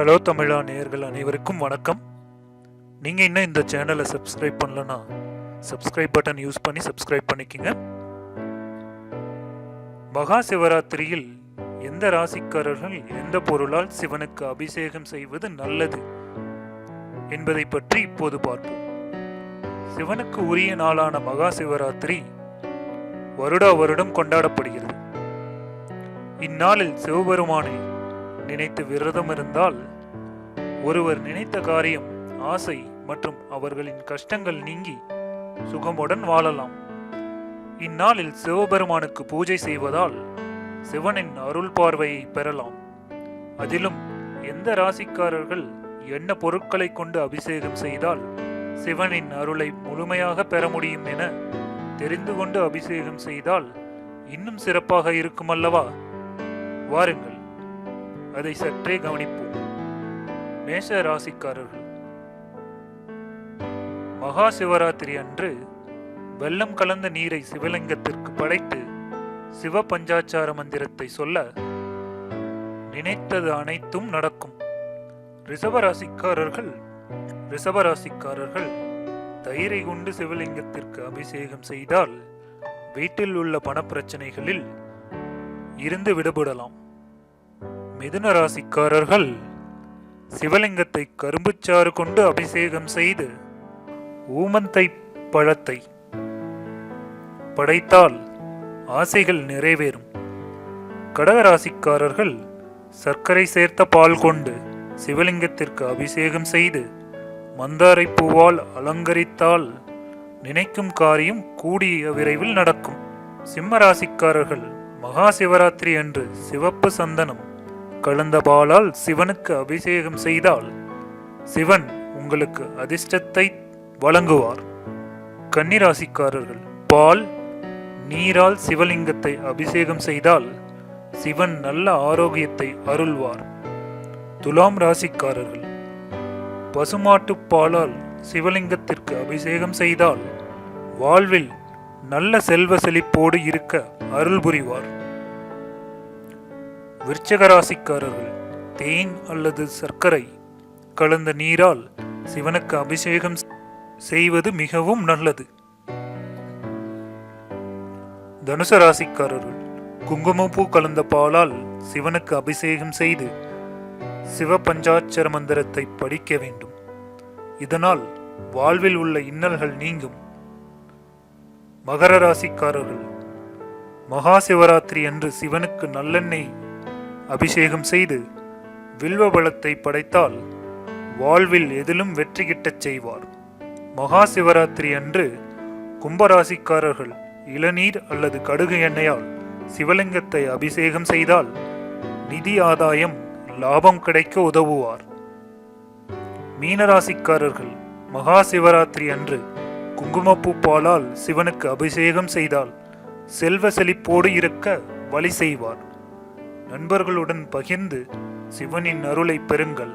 Hello தமிழா நேயர்கள் அனைவருக்கும் வணக்கம். நீங்கள் இன்னும் இந்த சேனலை சப்ஸ்கிரைப் பண்ணலனா சப்ஸ்கிரைப் பட்டன் யூஸ் பண்ணி சப்ஸ்கிரைப் பண்ணிக்கங்க. மகா சிவராத்திரியில் எந்த ராசிக்காரர்கள் எந்த பொருளால் சிவனுக்கு அபிஷேகம் செய்வது நல்லது என்பதை பற்றி இப்போது பார்ப்போம். சிவனுக்கு உரிய நாளான மகா சிவராத்திரி வருடா வருடம் கொண்டாடப்படுகிறது. இந்நாளில் சிவபெருமானை நினைத்து விரதம் இருந்தால் ஒருவர் நினைத்த காரியம் ஆசை மற்றும் அவர்களின் கஷ்டங்கள் நீங்கி சுகமுடன் வாழலாம். இந்நாளில் சிவபெருமானுக்கு பூஜை செய்வதால் சிவனின் அருள் பார்வையை பெறலாம். அதிலும் எந்த ராசிக்காரர்கள் என்ன பொருட்களை கொண்டு அபிஷேகம் செய்தால் சிவனின் அருளை முழுமையாக பெற முடியும் என தெரிந்து கொண்டு அபிஷேகம் செய்தால் இன்னும் சிறப்பாக இருக்குமல்லவா? வாருங்கள். அதை சற்றே கவனிப்போம். மேஷ ராசிக்காரர்கள் மகா சிவராத்திரி அன்று வெள்ளம் கலந்த நீரை சிவலிங்கத்திற்கு படைத்து சிவ பஞ்சாச்சார மந்திரத்தை சொல்ல நினைத்தது அனைத்தும் நடக்கும். ரிஷபராசிக்காரர்கள் ரிஷபராசிக்காரர்கள் தயிரை கொண்டு சிவலிங்கத்திற்கு அபிஷேகம் செய்தால் வீட்டில் உள்ள பணப்பிரச்சனைகளில் இருந்து விடுபடலாம். மிதுன ராசிக்காரர்கள் சிவலிங்கத்தை கரும்புச்சாறு கொண்டு அபிஷேகம் செய்து ஊமந்தை பழத்தை படைத்தால் ஆசைகள் நிறைவேறும். கடகராசிக்காரர்கள் சர்க்கரை சேர்த்த பால் கொண்டு சிவலிங்கத்திற்கு அபிஷேகம் செய்து மந்தாரை பூவால் அலங்கரித்தால் நினைக்கும் காரியம் கூடிய விரைவில் நடக்கும். சிம்ம ராசிக்காரர்கள் மகா சிவராத்திரி அன்று சிவப்பு சந்தனம் கலந்த பாலால் சிவனுக்கு அபிஷேகம் செய்தால் சிவன் உங்களுக்கு அதிர்ஷ்டத்தை வழங்குவார். கன்னிராசிக்காரர்கள் பால் நீரால் சிவலிங்கத்தை அபிஷேகம் செய்தால் சிவன் நல்ல ஆரோக்கியத்தை அருள்வார். துலாம் ராசிக்காரர்கள் பசுமாட்டு பாலால் சிவலிங்கத்திற்கு அபிஷேகம் செய்தால் வாழ்வில் நல்ல செல்வ செழிப்போடு இருக்க அருள் புரிவார் விருச்சக ராசிக்காரர்கள் தேன் அல்லது சர்க்கரை கலந்த நீரால் சிவனுக்கு அபிஷேகம் செய்வது மிகவும் நல்லது. தனுச ராசிக்காரர்கள் குங்குமப்பூ கலந்த பாலால் சிவனுக்கு அபிஷேகம் செய்து சிவ பஞ்சாட்சர மந்திரத்தை படிக்க வேண்டும். இதனால் வாழ்வில் உள்ள இன்னல்கள் நீங்கும். மகர ராசிக்காரர்கள் மகா சிவராத்திரி அன்று சிவனுக்கு நல்லெண்ணெய் அபிஷேகம் செய்து வில்வ பலத்தை படைத்தால் வாழ்வில் எதிலும் வெற்றி கிட்டச் செய்வார். மகா சிவராத்திரி அன்று கும்பராசிக்காரர்கள் இளநீர் அல்லது கடுகு எண்ணெயால் சிவலிங்கத்தை அபிஷேகம் செய்தால் நிதி ஆதாயம் லாபம் கிடைக்க உதவுவார். மீனராசிக்காரர்கள் மகா சிவராத்திரி அன்று குங்குமப்பூ பாலால் சிவனுக்கு அபிஷேகம் செய்தால் செல்வ செழிப்போடு இருக்க வழி செய்வார். நண்பர்களுடன் பகிர்ந்து சிவனின் அருளை பெறுங்கள்.